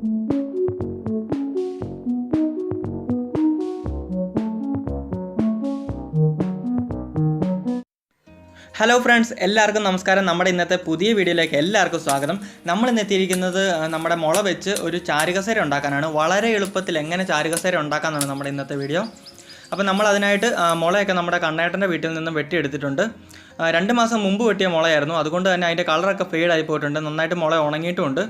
Hello friends എല്ലാവർക്കും നമസ്കാരം. നമ്മുടെ ഇന്നത്തെ പുതിയ വീഡിയോയിലേക്ക് എല്ലാവർക്കും സ്വാഗതം. നമ്മൾ ഇന്ന് എത്തിയിരിക്കുന്നത് നമ്മുടെ മുള വെച്ച് ഒരു ചാരുകസേര ഉണ്ടാക്കാനാണ്. വളരെ എളുപ്പത്തിൽ എങ്ങനെ ചാരുകസേര ഉണ്ടാക്കാമെന്നാണ് നമ്മുടെ ഇന്നത്തെ വീഡിയോ. അപ്പോൾ നമ്മൾ അതിനായിട്ട് മുളയൊക്കെ നമ്മുടെ കണ്ണേട്ടന്റെ വീട്ടിൽ നിന്നും വെട്ടിയെടുത്തിട്ടുണ്ട്. രണ്ട് മാസം മുമ്പ് വെട്ടിയ മുളയായിരുന്നു. അതുകൊണ്ട് തന്നെ അതിന്റെ കളറൊക്കെ ഫെയ്ഡായി പോയിട്ടുണ്ട്. നന്നായിട്ട് മുള ഉണങ്ങിയിട്ടുമുണ്ട്.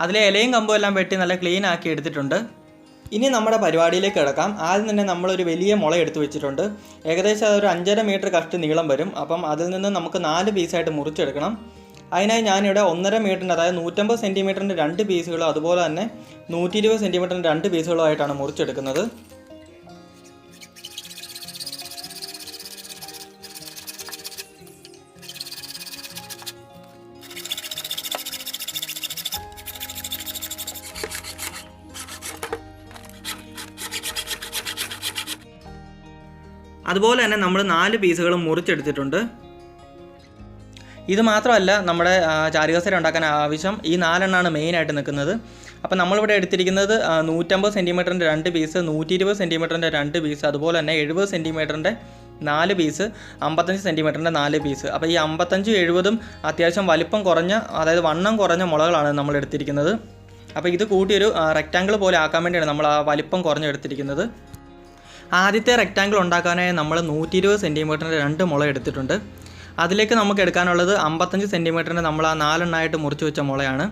അതിലെ ഇലയും കമ്പും എല്ലാം വെട്ടി നല്ല ക്ലീൻ ആക്കി എടുത്തിട്ടുണ്ട്. ഇനി നമ്മുടെ പരിപാടിയിലേക്ക് കിടക്കാം. ആദ്യം തന്നെ നമ്മളൊരു വലിയ മുള എടുത്തു വെച്ചിട്ടുണ്ട്. ഏകദേശം അതൊരു അഞ്ചര മീറ്റർ കഷ്ടി നീളം വരും. അപ്പം അതിൽ നിന്ന് നമുക്ക് നാല് പീസായിട്ട് മുറിച്ചെടുക്കണം. അതിനായി ഞാനിവിടെ ഒന്നര മീറ്ററിന്റെ അതായത് നൂറ്റമ്പത് സെന്റിമീറ്ററിന്റെ രണ്ട് പീസുകളും അതുപോലെ തന്നെ നൂറ്റി ഇരുപത് സെന്റിമീറ്ററിന്റെ രണ്ട് പീസുകളും ആയിട്ടാണ് മുറിച്ചെടുക്കുന്നത്. അതുപോലെ തന്നെ നമ്മൾ നാല് പീസുകൾ മുറിച്ചെടുത്തിട്ടുണ്ട്. ഇത് മാത്രമല്ല നമ്മുടെ ചാരികസര ഉണ്ടാക്കാൻ ആവശ്യം ഈ നാലെണ്ണമാണ് മെയിനായിട്ട് നിൽക്കുന്നത്. അപ്പോൾ നമ്മളിവിടെ എടുത്തിരിക്കുന്നത് നൂറ്റമ്പത് സെന്റിമീറ്ററിന്റെ രണ്ട് പീസ് നൂറ്റി ഇരുപത് സെന്റിമീറ്ററിന്റെ രണ്ട് പീസ് അതുപോലെ തന്നെ എഴുപത് സെന്റിമീറ്ററിന്റെ നാല് പീസ് അമ്പത്തഞ്ച് സെന്റിമീറ്ററിന്റെ നാല് പീസ്. അപ്പോൾ ഈ അമ്പത്തഞ്ചും എഴുപതും അത്യാവശ്യം വലിപ്പം കുറഞ്ഞ അതായത് വണ്ണം കുറഞ്ഞ മുളകളാണ് നമ്മൾ എടുത്തിരിക്കുന്നത്. അപ്പോൾ ഇത് കൂട്ടിയൊരു റെക്റ്റാങ്കിൾ പോലെ ആക്കാൻ വേണ്ടിയാണ് നമ്മൾ ആ വലിപ്പം കുറഞ്ഞെടുത്തിരിക്കുന്നത്. ആദ്യത്തെ റെക്റ്റാങ്കിൾ ഉണ്ടാക്കാനായി നമ്മൾ നൂറ്റി ഇരുപത് സെന്റിമീറ്ററിന്റെ രണ്ട് മുള എടുത്തിട്ടുണ്ട്. അതിലേക്ക് നമുക്ക് എടുക്കാനുള്ളത് അമ്പത്തഞ്ച് സെന്റിമീറ്ററിന്റെ നമ്മൾ ആ നാലെണ്ണമായിട്ട് മുറിച്ച് വെച്ച മുളയാണ്.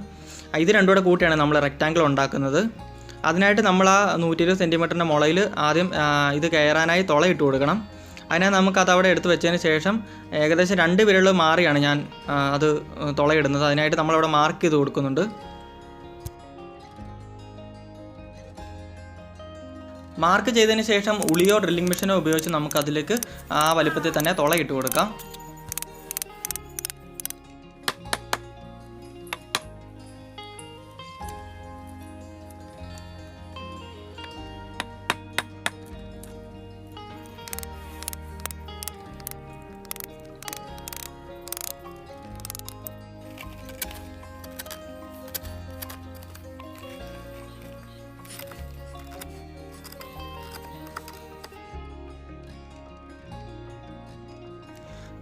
ഇത് രണ്ടും കൂടെ കൂട്ടിയാണ് നമ്മൾ റെക്റ്റാങ്കിൾ ഉണ്ടാക്കുന്നത്. അതിനായിട്ട് നമ്മൾ ആ നൂറ്റി ഇരുപത് സെന്റിമീറ്ററിന്റെ മുളയിൽ ആദ്യം ഇത് കയറാനായി തുള ഇട്ട് കൊടുക്കണം. അതിനാൽ നമുക്ക് അത് അവിടെ എടുത്ത് വെച്ചതിന് ശേഷം ഏകദേശം രണ്ട് വിരൽ മാറിയാണ് ഞാൻ അത് തുളയിടുന്നത്. അതിനായിട്ട് നമ്മളവിടെ മാർക്ക് ചെയ്ത് കൊടുക്കുന്നുണ്ട്. മാർക്ക് ചെയ്തതിന് ശേഷം ഉളിയോ ഡ്രില്ലിംഗ് മെഷീനോ ഉപയോഗിച്ച് നമുക്ക് അതിലേക്ക് ആ വലുപ്പത്തിൽ തന്നെ തുള ഇട്ട് കൊടുക്കാം.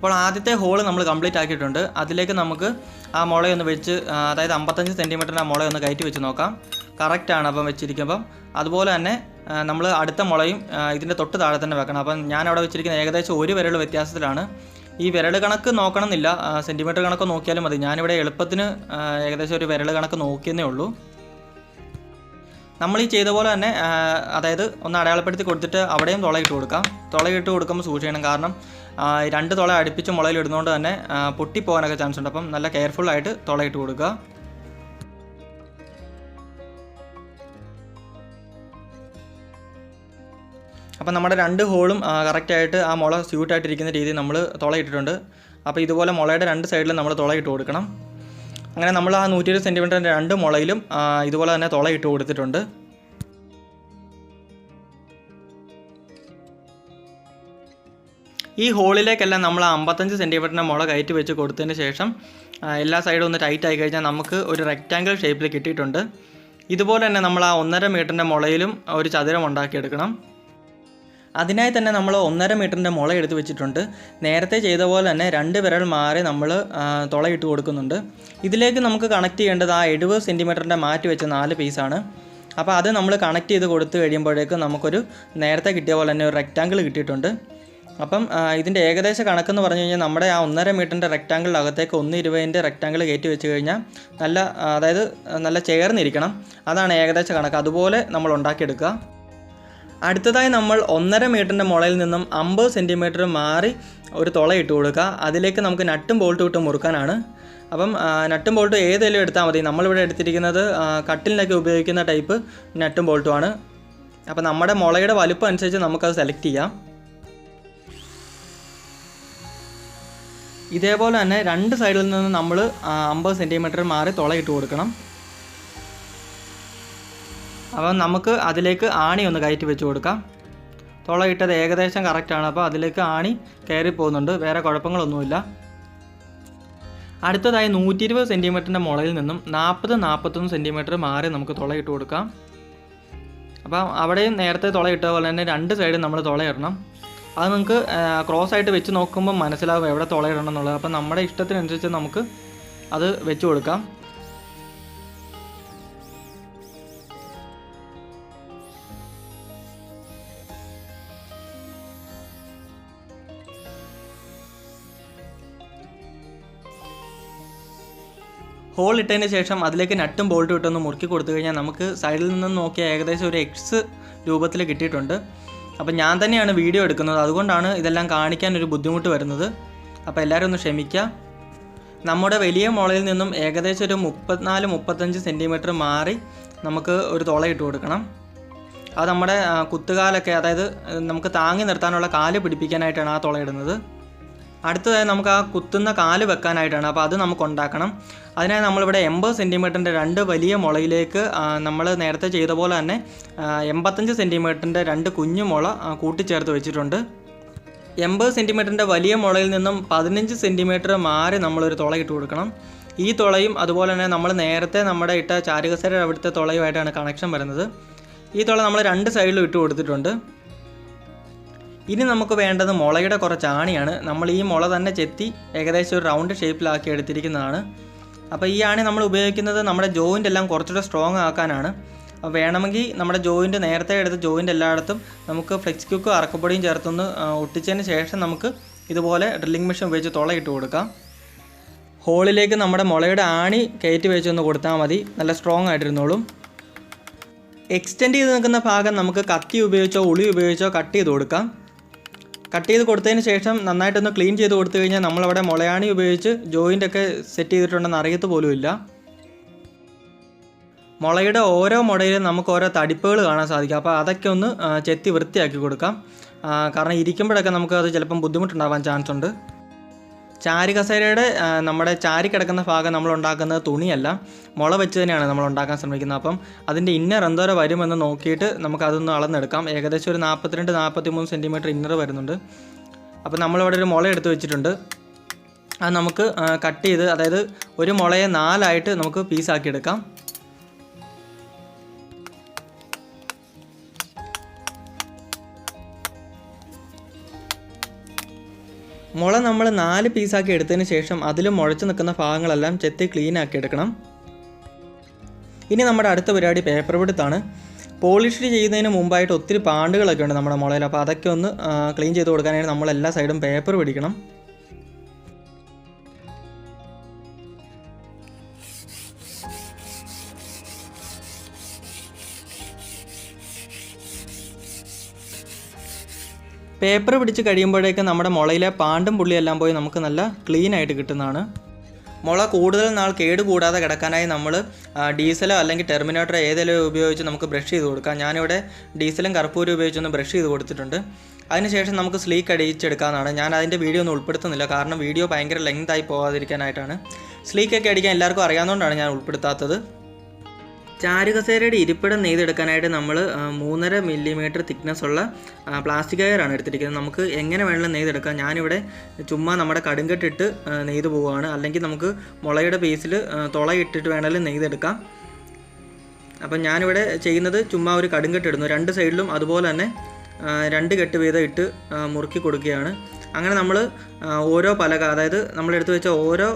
അപ്പോൾ ആദ്യത്തെ ഹോൾ നമ്മൾ കംപ്ലീറ്റ് ആക്കിയിട്ടുണ്ട്. അതിലേക്ക് നമുക്ക് ആ മുളയൊന്ന് വെച്ച് അതായത് അമ്പത്തഞ്ച് സെന്റിമീറ്ററിന്റെ ആ മുളയൊന്ന് കയറ്റി വെച്ച് നോക്കാം. കറക്റ്റാണ് അപ്പം വെച്ചിരിക്കുമ്പം. അതുപോലെ തന്നെ നമ്മൾ അടുത്ത മുളയും ഇതിന്റെ തൊട്ട് താഴെ തന്നെ വെക്കണം. അപ്പം ഞാൻ അവിടെ വെച്ചിരിക്കുന്ന ഏകദേശം ഒരു വിരൽ വ്യത്യാസത്തിലാണ്. ഈ വിരൽ കണക്ക് നോക്കണമെന്നില്ല. സെന്റിമീറ്റർ കണക്ക് നോക്കിയാലും മതി. ഞാനിവിടെ എളുപ്പത്തിന് ഏകദേശം ഒരു വിരൽ കണക്ക് നോക്കിയെന്നേ ഉള്ളൂ. നമ്മൾ ഈ ചെയ്ത പോലെ തന്നെ അതായത് ഒന്ന് അടയാളപ്പെടുത്തി കൊടുത്തിട്ട് അവിടെയും തുളയിട്ട് കൊടുക്കാം. തുളയിട്ട് കൊടുക്കുമ്പോൾ സൂക്ഷിക്കണം കാരണം രണ്ട് തുള അടുപ്പിച്ച് മുളയിൽ ഇടുന്നതുകൊണ്ട് തന്നെ പൊട്ടിപ്പോകാനൊക്കെ ചാൻസ് ഉണ്ട്. അപ്പം നല്ല കെയർഫുള്ളായിട്ട് തുളയിട്ട് കൊടുക്കുക. അപ്പം നമ്മുടെ രണ്ട് ഹോളും കറക്റ്റായിട്ട് ആ മുള സ്യൂട്ടായിട്ടിരിക്കുന്ന രീതിയിൽ നമ്മൾ തുളയിട്ടിട്ടുണ്ട് അപ്പോൾ ഇതുപോലെ മുളയുടെ രണ്ട് സൈഡിലും നമ്മൾ തുളയിട്ട് കൊടുക്കണം. അങ്ങനെ നമ്മൾ ആ നൂറ്റി ഇരുപത് സെന്റിമീറ്ററിന്റെ രണ്ട് മുളയിലും ഇതുപോലെ തന്നെ തുള ഇട്ട് കൊടുത്തിട്ടുണ്ട്. ഈ ഹോളിലേക്കെല്ലാം നമ്മൾ അമ്പത്തഞ്ച് സെന്റിമീറ്ററിന്റെ മുള കയറ്റി വെച്ച് കൊടുത്തതിന് ശേഷം എല്ലാ സൈഡും ഒന്ന് ടൈറ്റ് ആയി കഴിഞ്ഞാൽ നമുക്ക് ഒരു റെക്റ്റാങ്കിൾ ഷേപ്പിൽ കിട്ടിയിട്ടുണ്ട്. ഇതുപോലെ തന്നെ നമ്മൾ ആ ഒന്നര മീറ്ററിന്റെ മുളയിലും ഒരു ചതുരം ഉണ്ടാക്കിയെടുക്കണം. അതിനായി തന്നെ നമ്മൾ ഒന്നര മീറ്ററിന്റെ മുള എടുത്ത് വെച്ചിട്ടുണ്ട്. നേരത്തെ ചെയ്ത പോലെ തന്നെ രണ്ട് വിരൽ മാറി നമ്മൾ തുളയിട്ട് കൊടുക്കുന്നുണ്ട്. ഇതിലേക്ക് നമുക്ക് കണക്ട് ചെയ്യേണ്ടത് ആ എഴുപത് സെന്റിമീറ്ററിന്റെ മാറ്റി വെച്ച നാല് പീസാണ് അപ്പോൾ അത് നമ്മൾ കണക്ട് ചെയ്ത് കൊടുത്തു കഴിയുമ്പോഴേക്കും നമുക്കൊരു നേരത്തെ കിട്ടിയ പോലെ തന്നെ ഒരു റെക്റ്റാങ്കിൾ കിട്ടിയിട്ടുണ്ട്. അപ്പം ഇതിന്റെ ഏകദേശ കണക്കെന്ന് പറഞ്ഞു കഴിഞ്ഞാൽ നമ്മുടെ ആ ഒന്നര മീറ്ററിന്റെ റെക്റ്റാങ്കിളിനകത്തേക്ക് ഒന്ന് ഇരുപതിന്റെ റെക്റ്റാങ്കിൾ കയറ്റി വെച്ച് കഴിഞ്ഞാൽ നല്ല അതായത് നല്ല ചേർന്നിരിക്കണം. അതാണ് ഏകദേശ കണക്ക്. അതുപോലെ നമ്മൾ ഉണ്ടാക്കിയെടുക്കുക. അടുത്തതായി നമ്മൾ ഒന്നര മീറ്ററിന്റെ മുളയിൽ നിന്നും അമ്പത് സെന്റിമീറ്റർ മാറി ഒരു തുള ഇട്ട് കൊടുക്കുക. അതിലേക്ക് നമുക്ക് നട്ടും ബോൾട്ടും ഇട്ട് മുറുക്കാനാണ്. അപ്പം നട്ടും ബോൾട്ടും ഏതെങ്കിലും എടുത്താൽ മതി. നമ്മളിവിടെ എടുത്തിരിക്കുന്നത് കട്ടിലിനൊക്കെ ഉപയോഗിക്കുന്ന ടൈപ്പ് നട്ടും ബോൾട്ടുമാണ് അപ്പോൾ നമ്മുടെ മുളയുടെ വലുപ്പം അനുസരിച്ച് നമുക്കത് സെലക്ട് ചെയ്യാം. ഇതേപോലെ തന്നെ രണ്ട് സൈഡിൽ നിന്ന് നമ്മൾ അമ്പത് സെന്റിമീറ്റർ മാറി തുളയിട്ട് കൊടുക്കണം. അപ്പം നമുക്ക് അതിലേക്ക് ആണി ഒന്ന് കയറ്റി വെച്ച് കൊടുക്കാം. തുള ഇട്ടത് ഏകദേശം കറക്റ്റാണ് അപ്പോൾ അതിലേക്ക് ആണി കയറി പോകുന്നുണ്ട്. വേറെ കുഴപ്പങ്ങളൊന്നുമില്ല. അടുത്തതായി നൂറ്റി ഇരുപത് സെന്റിമീറ്ററിന്റെ മുളയിൽ നിന്നും നാൽപ്പത് നാൽപ്പത്തൊന്ന് സെന്റിമീറ്റർ മാറി നമുക്ക് തുളയിട്ട് കൊടുക്കാം. അപ്പം അവിടെയും നേരത്തെ തുളയിട്ട പോലെ തന്നെ രണ്ട് സൈഡും നമ്മൾ തുളയിടണം അത് നിങ്ങൾക്ക് ക്രോസ് ആയിട്ട് വെച്ച് നോക്കുമ്പോൾ മനസ്സിലാവും എവിടെ തുളയിടണം എന്നുള്ളത്. അപ്പം നമ്മുടെ ഇഷ്ടത്തിനനുസരിച്ച് നമുക്ക് അത് വെച്ച് കൊടുക്കാം. ഹോൾ ഇട്ടതിന് ശേഷം അതിലേക്ക് നട്ടും ബോൾട്ടും ഇട്ടൊന്ന് മുറുക്കി കൊടുത്തു കഴിഞ്ഞാൽ നമുക്ക് സൈഡിൽ നിന്നും നോക്കിയാൽ ഏകദേശം ഒരു എക്സ് രൂപത്തിൽ കിട്ടിയിട്ടുണ്ട്. അപ്പോൾ ഞാൻ തന്നെയാണ് വീഡിയോ എടുക്കുന്നത്. അതുകൊണ്ടാണ് ഇതെല്ലാം കാണിക്കാൻ ഒരു ബുദ്ധിമുട്ട് വരുന്നത്. അപ്പോൾ എല്ലാവരും ഒന്ന് ക്ഷമിക്കുക. നമ്മുടെ വലിയ മുളയിൽ നിന്നും ഏകദേശം ഒരു മുപ്പത്തിനാല് മുപ്പത്തഞ്ച് സെന്റിമീറ്റർ മാറി നമുക്ക് ഒരു തുള ഇട്ട് കൊടുക്കണം. അത് നമ്മുടെ കുത്തുകാലൊക്കെ അതായത് നമുക്ക് താങ്ങി നിർത്താനുള്ള കാൽ പിടിപ്പിക്കാനായിട്ടാണ് ആ തുള ഇടുന്നത്. അടുത്തതായി നമുക്ക് ആ കുത്തുന്ന കാൽ വെക്കാനായിട്ടാണ്. അപ്പോൾ അത് നമുക്ക് ഉണ്ടാക്കണം. അതിനായി നമ്മളിവിടെ എൺപത് സെന്റിമീറ്ററിന്റെ രണ്ട് വലിയ മുളയിലേക്ക് നമ്മൾ നേരത്തെ ചെയ്ത പോലെ തന്നെ എൺപത്തഞ്ച് സെന്റിമീറ്ററിന്റെ രണ്ട് കുഞ്ഞു മുള കൂട്ടിച്ചേർത്ത് വെച്ചിട്ടുണ്ട്. എൺപത് സെന്റിമീറ്ററിന്റെ വലിയ മുളയിൽ നിന്നും പതിനഞ്ച് സെന്റിമീറ്റർ മാറി നമ്മളൊരു തുള ഇട്ട് കൊടുക്കണം. ഈ തുളയും അതുപോലെ തന്നെ നമ്മൾ നേരത്തെ നമ്മുടെ ഇട്ട ചാരുകസര അവിടുത്തെ തുളയുമായിട്ടാണ് കണക്ഷൻ വരുന്നത്. ഈ തുള നമ്മൾ രണ്ട് സൈഡിലും ഇട്ട് കൊടുത്തിട്ടുണ്ട്. ഇനി നമുക്ക് വേണ്ടത് മുളയുടെ കുറച്ച് ആണിയാണ്. നമ്മൾ ഈ മുള തന്നെ ചെത്തി ഏകദേശം ഒരു റൗണ്ട് ഷേപ്പിലാക്കി എടുത്തിരിക്കുന്നതാണ്. അപ്പോൾ ഈ ആണി നമ്മൾ ഉപയോഗിക്കുന്നത് നമ്മുടെ ജോയിന്റ് എല്ലാം കുറച്ചുകൂടെ സ്ട്രോങ് ആക്കാനാണ്. അപ്പോൾ വേണമെങ്കിൽ നമ്മുടെ ജോയിന്റ് നേരത്തെ എടുത്ത ജോയിന്റ് എല്ലായിടത്തും നമുക്ക് ഫ്ലെക്സ് ക്യൂക്കും അറക്കപ്പൊടിയും ചേർത്തൊന്ന് ഒട്ടിച്ചതിന് ശേഷം നമുക്ക് ഇതുപോലെ ഡ്രില്ലിംഗ് മെഷീൻ ഉപയോഗിച്ച് തുളയിട്ട് കൊടുക്കാം. ഹോളിലേക്ക് നമ്മുടെ മുളയുടെ ആണി കയറ്റി വെച്ചൊന്ന് കൊടുത്താൽ മതി. നല്ല സ്ട്രോങ് ആയിട്ടിരുന്നോളും. എക്സ്റ്റെൻഡ് ചെയ്ത് നിൽക്കുന്ന ഭാഗം നമുക്ക് കത്തി ഉപയോഗിച്ചോ ഉളി ഉപയോഗിച്ചോ കട്ട് ചെയ്ത് കൊടുക്കാം. കട്ട് ചെയ്ത് കൊടുത്തതിന് ശേഷം നന്നായിട്ടൊന്ന് ക്ലീൻ ചെയ്ത് കൊടുത്തു കഴിഞ്ഞാൽ നമ്മളവിടെ മുളയാണി ഉപയോഗിച്ച് ജോയിന്റ് ഒക്കെ സെറ്റ് ചെയ്തിട്ടുണ്ടെന്ന് അറിയത്ത് പോലുമില്ല മുളയുടെ ഓരോ മുടയിലും നമുക്ക് ഓരോ തടിപ്പുകൾ കാണാൻ സാധിക്കും. അപ്പോൾ അതൊക്കെ ഒന്ന് ചെത്തി വൃത്തിയാക്കി കൊടുക്കാം. കാരണം ഇരിക്കുമ്പോഴൊക്കെ നമുക്ക് അത് ചിലപ്പം ബുദ്ധിമുട്ടുണ്ടാവാൻ ചാൻസ് ഉണ്ട്. ചാരി കസേരയുടെ നമ്മുടെ ചാരി കിടക്കുന്ന ഭാഗം നമ്മൾ ഉണ്ടാക്കുന്നത് തുണിയല്ല. മുള വെച്ച് തന്നെയാണ് നമ്മൾ ഉണ്ടാക്കാൻ ശ്രമിക്കുന്നത്. അപ്പം അതിന്റെ ഇന്നർ എന്തോരം വരുമെന്ന് നോക്കിയിട്ട് നമുക്ക് അതൊന്ന് അളന്നെടുക്കാം. ഏകദേശം ഒരു നാൽപ്പത്തിരണ്ട് നാൽപ്പത്തി മൂന്ന് സെന്റിമീറ്റർ ഇന്നർ വരുന്നുണ്ട്. അപ്പം നമ്മളിവിടെ ഒരു മുള എടുത്ത് വെച്ചിട്ടുണ്ട്. അത് നമുക്ക് കട്ട് ചെയ്ത് അതായത് ഒരു മുളയെ നാലായിട്ട് നമുക്ക് പീസാക്കി എടുക്കാം. മുള നമ്മൾ നാല് പീസാക്കി എടുത്തതിന് ശേഷം അതിൽ മുഴച്ച് നിൽക്കുന്ന ഭാഗങ്ങളെല്ലാം ചെത്തി ക്ലീൻ ആക്കി എടുക്കണം. ഇനി നമ്മുടെ അടുത്ത പരിപാടി പേപ്പർ വിടുത്താണ് പോളിഷ് ചെയ്യുന്നതിന് മുമ്പായിട്ട് ഒത്തിരി പാണ്ടുകളൊക്കെ ഉണ്ട് നമ്മുടെ മുളയിൽ. അപ്പോൾ അതൊക്കെ ഒന്ന് ക്ലീൻ ചെയ്ത് കൊടുക്കാനായിട്ട് നമ്മൾ എല്ലാ സൈഡും പേപ്പർ പിടിക്കണം. പേപ്പർ പിടിച്ച് കഴിയുമ്പോഴേക്കും നമ്മുടെ മുളയിലെ പാണ്ടും പുള്ളിയെല്ലാം പോയി നമുക്ക് നല്ല ക്ലീൻ ആയിട്ട് കിട്ടുന്നതാണ്. മുള കൂടുതൽ നാൾ കേട് കൂടാതെ കിടക്കാനായി നമ്മൾ ഡീസലോ അല്ലെങ്കിൽ ടെർമിനേറ്ററോ ഏതെങ്കിലും ഉപയോഗിച്ച് നമുക്ക് ബ്രഷ് ചെയ്ത് കൊടുക്കാം. ഞാനിവിടെ ഡീസലും കർപ്പൂരും ഉപയോഗിച്ചൊന്ന് ബ്രഷ് ചെയ്ത് കൊടുത്തിട്ടുണ്ട്. അതിനുശേഷം നമുക്ക് സ്ലീക്ക് അടിച്ചെടുക്കാമെന്നാണ് ഞാൻ അതിന്റെ വീഡിയോ ഒന്നും ഉൾപ്പെടുത്തുന്നില്ല. കാരണം വീഡിയോ ഭയങ്കര ലെങ്ത് ആയി പോകാതിരിക്കാനായിട്ടാണ് സ്ലീക്കൊക്കെ അടിക്കാൻ എല്ലാവർക്കും അറിയാവുന്നതുകൊണ്ടാണ് ഞാൻ ഉൾപ്പെടുത്താത്തത്. ചാരുകസേരയുടെ ഇരിപ്പിടം നെയ്തെടുക്കാനായിട്ട് നമ്മൾ മൂന്നര മില്ലിമീറ്റർ തിക്നെസ് ഉള്ള പ്ലാസ്റ്റിക് കയറാണ് എടുത്തിരിക്കുന്നത്. നമുക്ക് എങ്ങനെ വേണമെങ്കിലും നെയ്തെടുക്കാം. ഞാനിവിടെ ചുമ്മാ നമ്മുടെ കടുങ്കെട്ടിട്ട് നെയ്ത് പോവുകയാണ് അല്ലെങ്കിൽ നമുക്ക് മുളയുടെ പീസിൽ തുള ഇട്ടിട്ട് വേണമെങ്കിലും നെയ്തെടുക്കാം. അപ്പം ഞാനിവിടെ ചെയ്യുന്നത് ചുമ്മാ ഒരു കടുങ്കെട്ടിടുന്നു. രണ്ട് സൈഡിലും അതുപോലെ തന്നെ രണ്ട് കെട്ട് വീതം ഇട്ട് മുറുക്കി കൊടുക്കുകയാണ്. അങ്ങനെ നമ്മൾ ഓരോ പലക അതായത് നമ്മളെടുത്ത് വെച്ച ഓരോ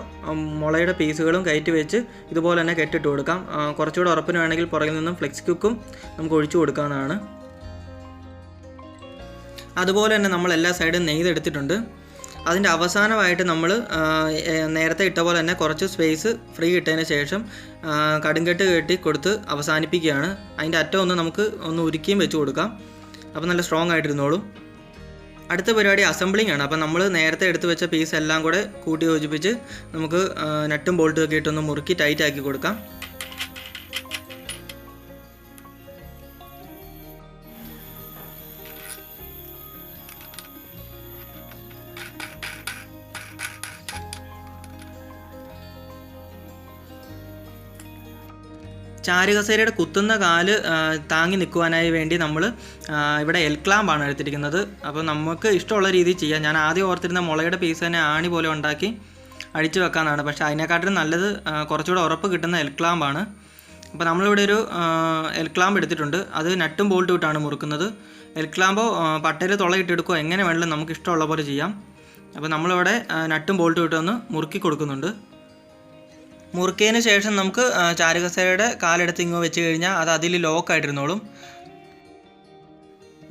മുളയുടെ പീസുകളും കയറ്റി വെച്ച് ഇതുപോലെ തന്നെ കെട്ടിട്ട് കൊടുക്കാം. കുറച്ചുകൂടെ ഉറപ്പിന് വേണമെങ്കിൽ പുറകിൽ നിന്നും ഫ്ലെക്സ് കുക്കും നമുക്ക് ഒഴിച്ചു കൊടുക്കാവുന്നതാണ്. അതുപോലെ തന്നെ നമ്മൾ എല്ലാ സൈഡും നെയ്തെടുത്തിട്ടുണ്ട് അതിന്റെ അവസാനമായിട്ട് നമ്മൾ നേരത്തെ ഇട്ട പോലെ തന്നെ കുറച്ച് സ്പേസ് ഫ്രീ ഇട്ടതിന് ശേഷം കടുങ്കെട്ട് കെട്ടി കൊടുത്ത് അവസാനിപ്പിക്കുകയാണ്. അതിന്റെ അറ്റം ഒന്ന് നമുക്ക് ഒന്ന് ഉരുക്കിയും വെച്ച് കൊടുക്കാം. അപ്പോൾ നല്ല സ്ട്രോങ് ആയിട്ടിരുന്നോളും. അടുത്ത പരിപാടി അസംബ്ലിംഗ് ആണ്. അപ്പോൾ നമ്മൾ നേരത്തെ എടുത്തു വെച്ച പീസ് എല്ലാം കൂടെ കൂട്ടി യോജിപ്പിച്ച് നമുക്ക് നട്ടും ബോൾട്ടും ഒക്കെ ഇട്ടൊന്ന് മുറുക്കി ടൈറ്റ് ആക്കി കൊടുക്കാം. ചാരുകസേരയുടെ കുത്തുന്ന കാൽ താങ്ങി നിൽക്കുവാനായി വേണ്ടി നമ്മൾ ഇവിടെ എൽ ക്ലാമ്പാണ് എടുത്തിരിക്കുന്നത്. അപ്പോൾ നമുക്ക് ഇഷ്ടമുള്ള രീതിയിൽ ചെയ്യാം. ഞാൻ ആദ്യം ഓർത്തിരുന്ന മുളയുടെ പീസ് തന്നെ ആണി പോലെ ഉണ്ടാക്കി അഴിച്ചു വെക്കാനാണ് പക്ഷേ അതിനെക്കാട്ടിലും നല്ലത് കുറച്ചുകൂടെ ഉറപ്പ് കിട്ടുന്ന എൽ ക്ലാമ്പാണ് അപ്പോൾ നമ്മളിവിടെ ഒരു എൽ ക്ലാമ്പ് എടുത്തിട്ടുണ്ട്. അത് നട്ടും ബോൾട്ടും ഇട്ടാണ് മുറുക്കുന്നത്. എൽ ക്ലാമ്പോ പട്ടയിൽ തുളയിട്ടെടുക്കുകയോ എങ്ങനെ വേണമെങ്കിലും നമുക്ക് ഇഷ്ടമുള്ള പോലെ ചെയ്യാം. അപ്പോൾ നമ്മളിവിടെ നട്ടും ബോൾട്ടും ഇട്ടൊന്ന് മുറുക്കി കൊടുക്കുന്നുണ്ട്. മുറുക്കിയതിന് ശേഷം നമുക്ക് ചാരുകസേരയുടെ കാലെടുത്ത് ഇങ്ങോ വെച്ച് കഴിഞ്ഞാൽ അത് അതിൽ ലോക്കായിട്ടിരുന്നോളും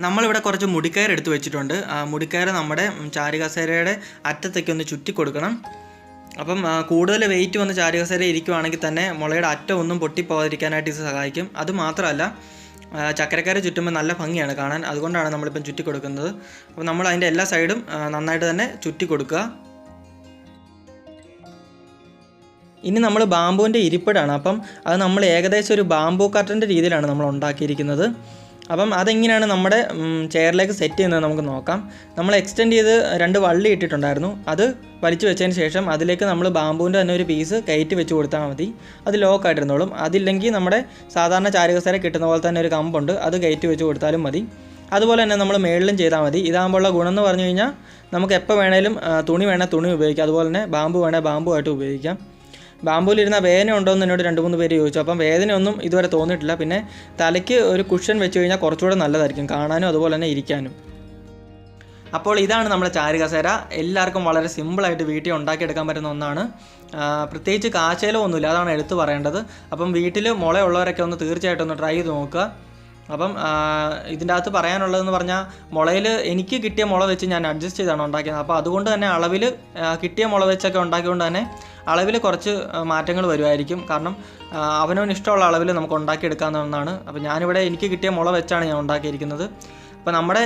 നമ്മളിവിടെ കുറച്ച് മുടിക്കയർ എടുത്ത് വെച്ചിട്ടുണ്ട്. ആ മുടിക്കയർ നമ്മുടെ ചാരുകസേരയുടെ അറ്റത്തേക്ക് ഒന്ന് ചുറ്റി കൊടുക്കണം. അപ്പം കൂടുതൽ വെയിറ്റ് വന്ന് ചാരുകസേര ഇരിക്കുവാണെങ്കിൽ തന്നെ മുളയുടെ അറ്റം ഒന്നും പൊട്ടിപ്പോകാതിരിക്കാനായിട്ട് ഇത് സഹായിക്കും. അത് മാത്രമല്ല ചക്കരക്കര ചുറ്റുമ്പോൾ നല്ല ഭംഗിയാണ് കാണാൻ. അതുകൊണ്ടാണ് നമ്മളിപ്പം ചുറ്റി കൊടുക്കുന്നത്. അപ്പോൾ നമ്മൾ അതിന്റെ എല്ലാ സൈഡും നന്നായിട്ട് തന്നെ ചുറ്റി കൊടുക്കുക. ഇനി നമ്മൾ ബാമ്പുവിന്റെ ഇരിപ്പിടാണ്. അപ്പം അത് നമ്മൾ ഏകദേശം ഒരു ബാമ്പു കട്ടന്റെ രീതിയിലാണ് നമ്മൾ ഉണ്ടാക്കിയിരിക്കുന്നത്. അപ്പം അതെങ്ങനെയാണ് നമ്മുടെ ചെയറിലേക്ക് സെറ്റ് ചെയ്യുന്നത് നമുക്ക് നോക്കാം. നമ്മൾ എക്സ്റ്റെൻഡ് ചെയ്ത് രണ്ട് വള്ളി ഇട്ടിട്ടുണ്ടായിരുന്നു. അത് വലിച്ചു വെച്ചതിന് ശേഷം അതിലേക്ക് നമ്മൾ ബാമ്പുവിന്റെ തന്നെ ഒരു പീസ് കയറ്റി വെച്ച് കൊടുത്താൽ മതി. അത് ലോക്ക് ആയിട്ടിരുന്നോളും. അതില്ലെങ്കിൽ നമ്മുടെ സാധാരണ ചാരുകസേര കിട്ടുന്ന പോലെ തന്നെ ഒരു കമ്പുണ്ട്. അത് കയറ്റി വെച്ച് കൊടുത്താലും മതി. അതുപോലെ തന്നെ നമ്മൾ മേളിലും ചെയ്താൽ മതി. ഇതാകുമ്പോഴുള്ള ഗുണം എന്ന് പറഞ്ഞു കഴിഞ്ഞാൽ നമുക്ക് എപ്പോൾ വേണേലും തുണി വേണേൽ തുണി ഉപയോഗിക്കാം. അതുപോലെ തന്നെ ബാമ്പു വേണേൽ ബാമ്പു ആയിട്ട് ഉപയോഗിക്കാം. ബാമ്പുവിലിരുന്ന വേദന ഉണ്ടോ എന്ന് എന്നോട് രണ്ട് മൂന്ന് പേര് ചോദിച്ചു. അപ്പം വേദനയൊന്നും ഇതുവരെ തോന്നിയിട്ടില്ല. പിന്നെ തലയ്ക്ക് ഒരു കുഷൻ വെച്ച് കഴിഞ്ഞാൽ കുറച്ചുകൂടെ നല്ലതായിരിക്കും. കാണാനും അതുപോലെ തന്നെ ഇരിക്കാനും. അപ്പോൾ ഇതാണ് നമ്മുടെ ചാരുകസേര. എല്ലാവർക്കും വളരെ സിമ്പിളായിട്ട് വീട്ടിൽ ഉണ്ടാക്കിയെടുക്കാൻ പറ്റുന്ന ഒന്നാണ്. പ്രത്യേകിച്ച് കാശേലോ ഒന്നുമില്ല. അതാണ് എടുത്തു പറയേണ്ടത്. അപ്പം വീട്ടിൽ മുളയുള്ളവരൊക്കെ ഒന്ന് തീർച്ചയായിട്ടും ഒന്ന് ട്രൈ ചെയ്ത് നോക്കുക. അപ്പം ഇതിന്റെ അകത്ത് പറയാനുള്ളതെന്ന് പറഞ്ഞാൽ മുളയിൽ എനിക്ക് കിട്ടിയ മുള വെച്ച് ഞാൻ അഡ്ജസ്റ്റ് ചെയ്താണ് ഉണ്ടാക്കിയത്. അപ്പോൾ അതുകൊണ്ട് തന്നെ അളവിൽ കിട്ടിയ മുള വെച്ചൊക്കെ ഉണ്ടാക്കിയതുകൊണ്ട് തന്നെ അളവിൽ കുറച്ച് മാറ്റങ്ങൾ വരുമായിരിക്കും കാരണം അവനവന് ഇഷ്ടമുള്ള അളവിൽ നമുക്ക് ഉണ്ടാക്കിയെടുക്കാവുന്നതാണ്. അപ്പോൾ ഞാനിവിടെ എനിക്ക് കിട്ടിയ മുള വെച്ചാണ് ഞാൻ ഉണ്ടാക്കിയിരിക്കുന്നത്. അപ്പോൾ നമ്മുടെ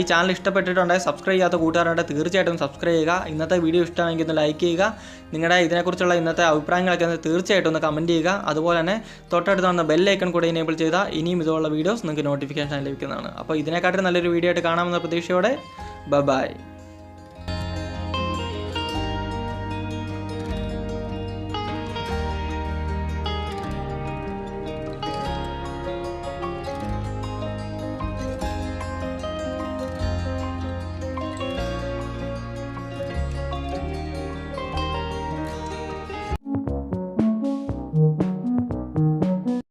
ഈ ചാനൽ ഇഷ്ടപ്പെട്ടിട്ടുണ്ടെങ്കിൽ സബ്സ്ക്രൈബ് ചെയ്യാത്ത കൂട്ടുകാരുടെ തീർച്ചയായിട്ടും സബ്സ്ക്രൈബ് ചെയ്യുക. ഇന്നത്തെ വീഡിയോ ഇഷ്ടമാണെങ്കിൽ ഒന്ന് ലൈക്ക് ചെയ്യുക. നിങ്ങളുടെ ഇതിനെക്കുറിച്ചുള്ള ഇന്നത്തെ അഭിപ്രായങ്ങളൊക്കെ ഒന്ന് തീർച്ചയായിട്ടും ഒന്ന് കമന്റ് ചെയ്യുക. അതുപോലെ തന്നെ തൊട്ടടുത്ത് വന്ന ബെല്ലൈക്കൺ കൂടെ എനേബിൾ ചെയ്താൽ ഇനിയും ഇതുപോലുള്ള വീഡിയോസ് നിങ്ങൾക്ക് നോട്ടിഫിക്കേഷൻ ലഭിക്കുന്നതാണ്. അപ്പോൾ ഇതിനെക്കാട്ടും നല്ലൊരു വീഡിയോ ആയിട്ട് കാണാമെന്ന പ്രതീക്ഷയോടെ ബ ബൈ